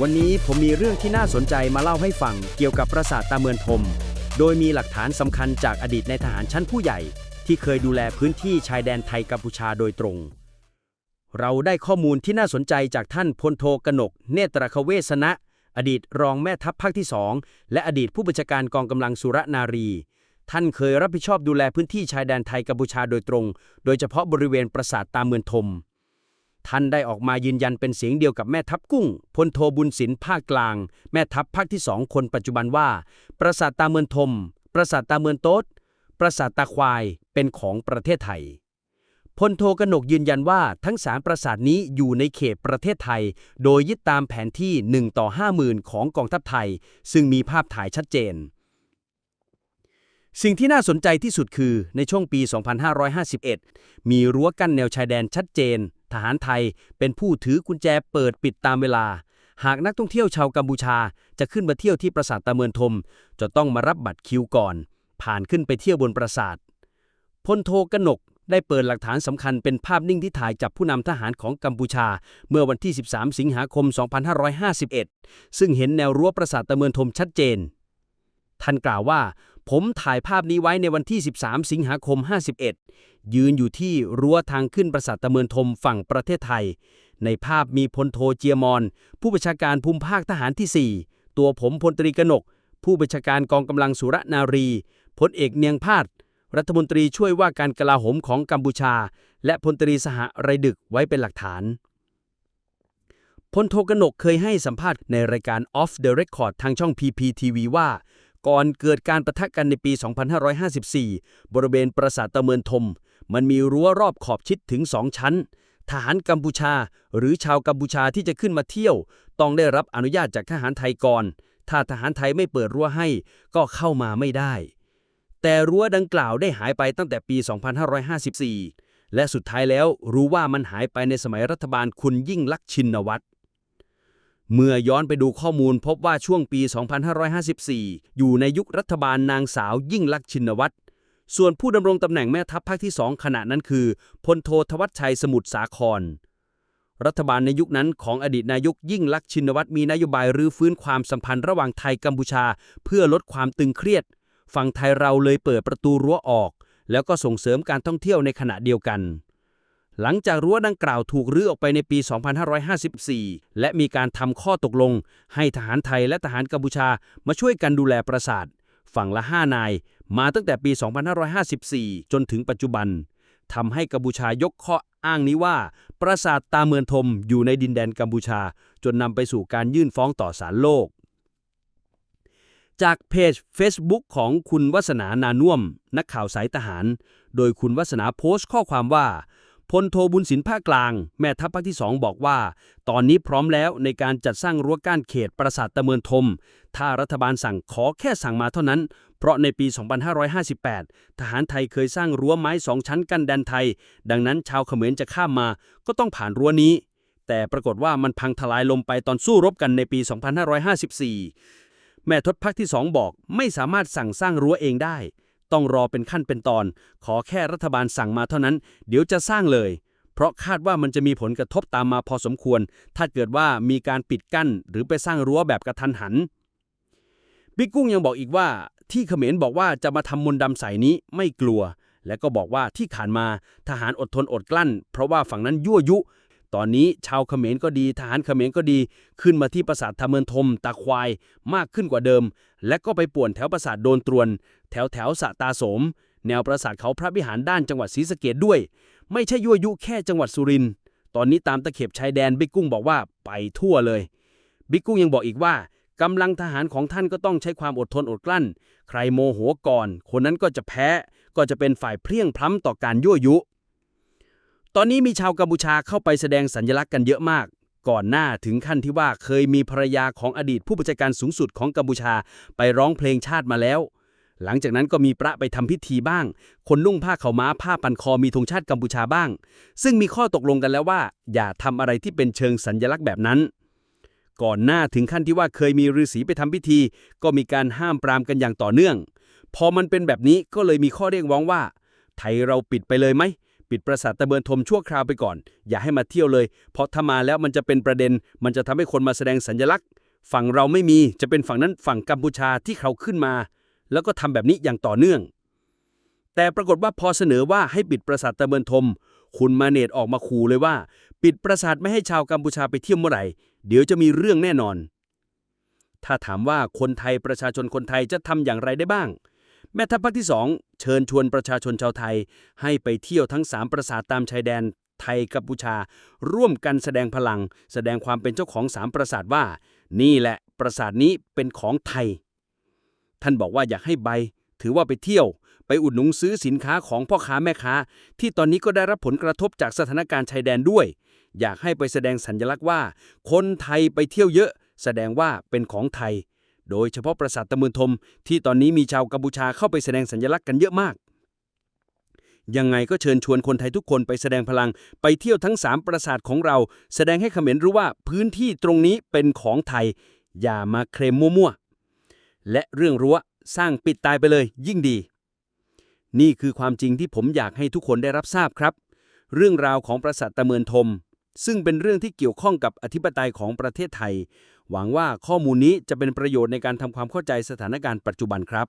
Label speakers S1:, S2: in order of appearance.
S1: วันนี้ผมมีเรื่องที่น่าสนใจมาเล่าให้ฟังเกี่ยวกับปราสาทตาเมือนทมโดยมีหลักฐานสำคัญจากอดีตในทหารชั้นผู้ใหญ่ ที่เคยดูแลพื้นที่ชายแดนไทยกัมพูชาโดยตรง เราได้ข้อมูลที่น่าสนใจจากท่านพลโทกนก เนตรคเวสนะ อดีตรองแม่ทัพภาคที่สองและอดีตผู้บัญชาการกองกำลังสุรนารี ท่านเคยรับผิดชอบดูแลพื้นที่ชายแดนไทยกัมพูชาโดยตรง โดยเฉพาะบริเวณปราสาทตาเมือนทม ท่านได้ออกมายืนยันเป็นเสียงเดียวกับแม่ทัพกุ้งพลโทบุญสินภาคกลาง แม่ทัพภาคที่สองคนปัจจุบันว่า ปราสาทตาเมือนทม ปราสาทตาเมือนโต๊ดปราสาทตาควายเป็นของประเทศไทยพลโทกนกยืนยันว่าทั้งสามปราสาทนี้อยู่ในเขตประเทศไทย โดยยึดตามแผนที่ 1 ต่อ 50,000 ของกองทัพไทย ซึ่งมีภาพถ่ายชัดเจน สิ่งที่น่าสนใจที่สุดคือในช่วงปี 2551 มีรั้วกั้นแนวชายแดนชัดเจน ทหารไทยเป็นผู้ถือกุญแจเปิดปิดตามเวลา หากนักท่องเที่ยวชาวกัมพูชาจะขึ้นมาเที่ยวที่ปราสาทตาเมือนทม จะต้องมารับบัตรคิวก่อน ผ่านขึ้นไปเที่ยวบนปราสาทพลโทกนกได้เปิดหลักฐานสำคัญเป็นภาพนิ่งที่ถ่ายจับผู้นำทหารของกัมพูชา เมื่อวันที่ 13 สิงหาคม 2551 ซึ่งเห็นแนวรั้วปราสาทตะเมือนทมชัดเจน ท่านกล่าวว่า ผมถ่ายภาพนี้ไว้ในวันที่ 13 สิงหาคม 51 ยืนอยู่ที่รั้วทางขึ้นปราสาทตะเมือนทมฝั่งประเทศไทย ในภาพมีพลโทเจียมอน ผู้บัญชาการภูมิภาคทหารที่ 4 ตัวผมพลตรีกนก ผู้บัญชาการกองกำลังสุรนารีพลเอกเนียงพาดรัฐมนตรีช่วยว่าการกลาโหมของกัมพูชา และพลตรีสหไรดึกไว้เป็นหลักฐานพลโทกนกเคยให้สัมภาษณ์ในรายการ Off the Record ทางช่อง PPTV ว่า ก่อนเกิดการประทะกันในปี 2554 บริเวณปราสาทตะเมือนทม มันมีรั้วรอบขอบชิดถึงสองชั้น ทหารกัมพูชา หรือชาวกัมพูชาที่จะขึ้นมาเที่ยว ต้องได้รับอนุญาตจากทหารไทยก่อน ถ้าทหารไทยไม่เปิดรั้วให้ก็เข้ามาไม่ได้ แต่รั้วดังกล่าวได้หายไปตั้งแต่ปี 2554 และสุดท้ายแล้วรู้ว่ามันหายไปในสมัยรัฐบาลคุณยิ่งลักษณ์ชินวัตร เมื่อย้อนไปดูข้อมูลพบว่าช่วงปี 2554 อยู่ในยุครัฐบาลนางสาวยิ่งลักษณ์ชินวัตร ส่วนผู้ดำรงตำแหน่งแม่ทัพภาคที่ 2 ขณะนั้นคือพลโททวัชชัยสมุทรสาคร รัฐบาลในยุคนั้นของอดีตนายกยิ่งลักษณ์ชินวัตรมีนโยบายรื้อฟื้นความสัมพันธ์ระหว่างไทยกัมพูชา เพื่อลดความตึงเครียด ฝั่งไทยเราเลยเปิดประตูรั้วออก แล้วก็ส่งเสริมการท่องเที่ยวในขณะเดียวกัน หลังจากรั้วดังกล่าวถูกรื้อออกไปในปี 2554 และมีการทำข้อตกลง ให้ทหารไทยและทหารกัมพูชามาช่วยกันดูแลปราสาท ฝั่งละ 5 นาย มาตั้งแต่ปี 2554 จนถึงปัจจุบันทำให้กัมพูชายกข้ออ้างนี้ว่า ปราสาทตาเมือนทมอยู่ในดินแดนกัมพูชา จนนำไปสู่การยื่นฟ้องต่อศาลโลก จากเพจ Facebook ของคุณวัสนานานุ่ม นักข่าวสายทหาร โดยคุณวัสนาโพสต์ข้อความว่า พลโทบุญสินภาคกลาง แม่ทัพภาคที่ 2 บอกว่า ตอนนี้พร้อมแล้วในการจัดสร้างรั้วกั้นเขตปราสาทตะเมือนทม ถ้ารัฐบาลสั่งขอแค่สั่งมาเท่านั้น เพราะในปี 2558 ทหารไทยเคยสร้างรั้วไม้สองชั้นกั้นแดนไทย ดังนั้นชาวเขมรจะข้ามมาก็ต้องผ่านรั้วนี้ แต่ปรากฏว่ามันพังทลายลงไปตอนสู้รบกันในปี 2554 แม่ทศพักที่ 2 บอกไม่สามารถสั่งสร้างรั้วเองได้ ต้องรอเป็นขั้นเป็นตอน ขอแค่รัฐบาลสั่งมาเท่านั้น เดี๋ยวจะสร้างเลย เพราะคาดว่ามันจะมีผลกระทบตามมาพอสมควร ถ้าเกิดว่ามีการปิดกั้น หรือไปสร้างรั้วแบบกระทันหันบิ๊กกุ้งยังบอกอีกว่า ที่เขมรบอกว่าจะมาทำมนต์ดำใส่นี้ไม่กลัว และก็บอกว่าที่ผ่านมาทหารอดทนอดกลั้น เพราะว่าฝั่งนั้นยั่วยุ ตอนนี้ชาวเขมรก็ดีทหารเขมรก็ดี ขึ้นมาที่ปราสาททาเมินทมตาควายมากขึ้นกว่าเดิม และก็ไปป่วนแถวปราสาทโดนตรวน แถวแถวสะตาสม แนวปราสาทเขาพระวิหารด้านจังหวัดศรีสะเกดด้วย ไม่ใช่ยั่วยุแค่จังหวัดสุรินทร์ตอนนี้ตามตะเข็บชายแดนบิ๊กกุ้งบอกว่าไปทั่วเลย บิ๊กกุ้งยังบอกอีกว่ากำลังทหารของท่านก็ต้องใช้ความอดทนอดกลั้น ใครโมโหก่อน คนนั้นก็จะแพ้ ก็จะเป็นฝ่ายเพลียงพล้ำต่อการยั่วยุ ตอนนี้มีชาวกัมพูชาเข้าไปแสดงสัญลักษณ์กันเยอะมาก ก่อนหน้าถึงขั้นที่ว่าเคยมีภรรยาของอดีตผู้บัญชาการสูงสุดของกัมพูชาไปร้องเพลงชาติมาแล้ว หลังจากนั้นก็มีพระไปทำพิธีบ้าง คนนุ่งผ้าขาวม้าผ้าปันคอมีธงชาติกัมพูชาบ้าง ซึ่งมีข้อตกลงกันแล้วว่า อย่าทำอะไรที่เป็นเชิงสัญลักษณ์แบบนั้น ก่อนหน้าถึงขั้นที่ว่าเคยมีฤาษีไปทำพิธี ก็มีการห้ามปรามกันอย่างต่อเนื่อง พอมันเป็นแบบนี้ก็เลยมีข้อเรียกร้องว่า ไทยเราปิดไปเลยไหม ปิดปราสาทตะเบินทมชั่วคราวไปก่อน อย่าให้มาเที่ยวเลย เพราะถ้ามาแล้วมันจะเป็นประเด็น มันจะทำให้คนมาแสดงสัญลักษณ์ ฝั่งเราไม่มีจะเป็นฝั่งนั้นฝั่งกัมพูชาที่เขาขึ้นมา แล้วก็ทำแบบนี้อย่างต่อเนื่อง แต่ปรากฏว่าพอเสนอว่าให้ปิดปราสาทตะเบินทม คุณมาเนตออกมาขู่เลยว่า ปิดปราสาทไม่ให้ชาวกัมพูชาไปเที่ยวเมื่อไหร่ เดี๋ยวจะมีเรื่องแน่นอน ถ้าถามว่าคนไทยประชาชนคนไทยจะทำอย่างไรได้บ้าง แม่ทัพภาคที่ 2 เชิญชวนประชาชนชาวไทย ให้ไปเที่ยวทั้ง 3 ปราสาทตามชายแดนไทยกัมพูชา ร่วมกันแสดงพลัง แสดงความเป็นเจ้าของ3ปราสาทว่า นี่แหละปราสาทนี้เป็นของไทย ท่านบอกว่าอยากให้ใบ ถือว่าไปเที่ยว ไปอุดหนุนซื้อสินค้าของพ่อค้าแม่ค้า ที่ตอนนี้ก็ได้รับผลกระทบจากสถานการณ์ชายแดนด้วย อยากให้ไปแสดงสัญลักษณ์ว่า คนไทยไปเที่ยวเยอะ แสดงว่าเป็นของไทย โดยเฉพาะปราสาทตะมืนทม ที่ตอนนี้มีชาวกัมพูชาเข้าไปแสดงสัญลักษณ์กันเยอะมาก ยังไงก็เชิญชวนคนไทยทุกคนไปแสดงพลัง ไปเที่ยวทั้ง 3 ปราสาทของเรา แสดงให้เขมรรู้ว่าพื้นที่ตรงนี้เป็นของไทย อย่ามาเคลมมั่วๆ และเรื่องรั้วสร้างปิดตายไปเลยยิ่งดี นี่คือความจริงที่ผมอยากให้ทุกคนได้รับทราบครับ เรื่องราวของปราสาทตะเมือนทมซึ่งเป็นเรื่องที่เกี่ยวข้องกับอธิปไตยของประเทศไทย หวังว่าข้อมูลนี้จะเป็นประโยชน์ในการทำความเข้าใจสถานการณ์ปัจจุบันครับ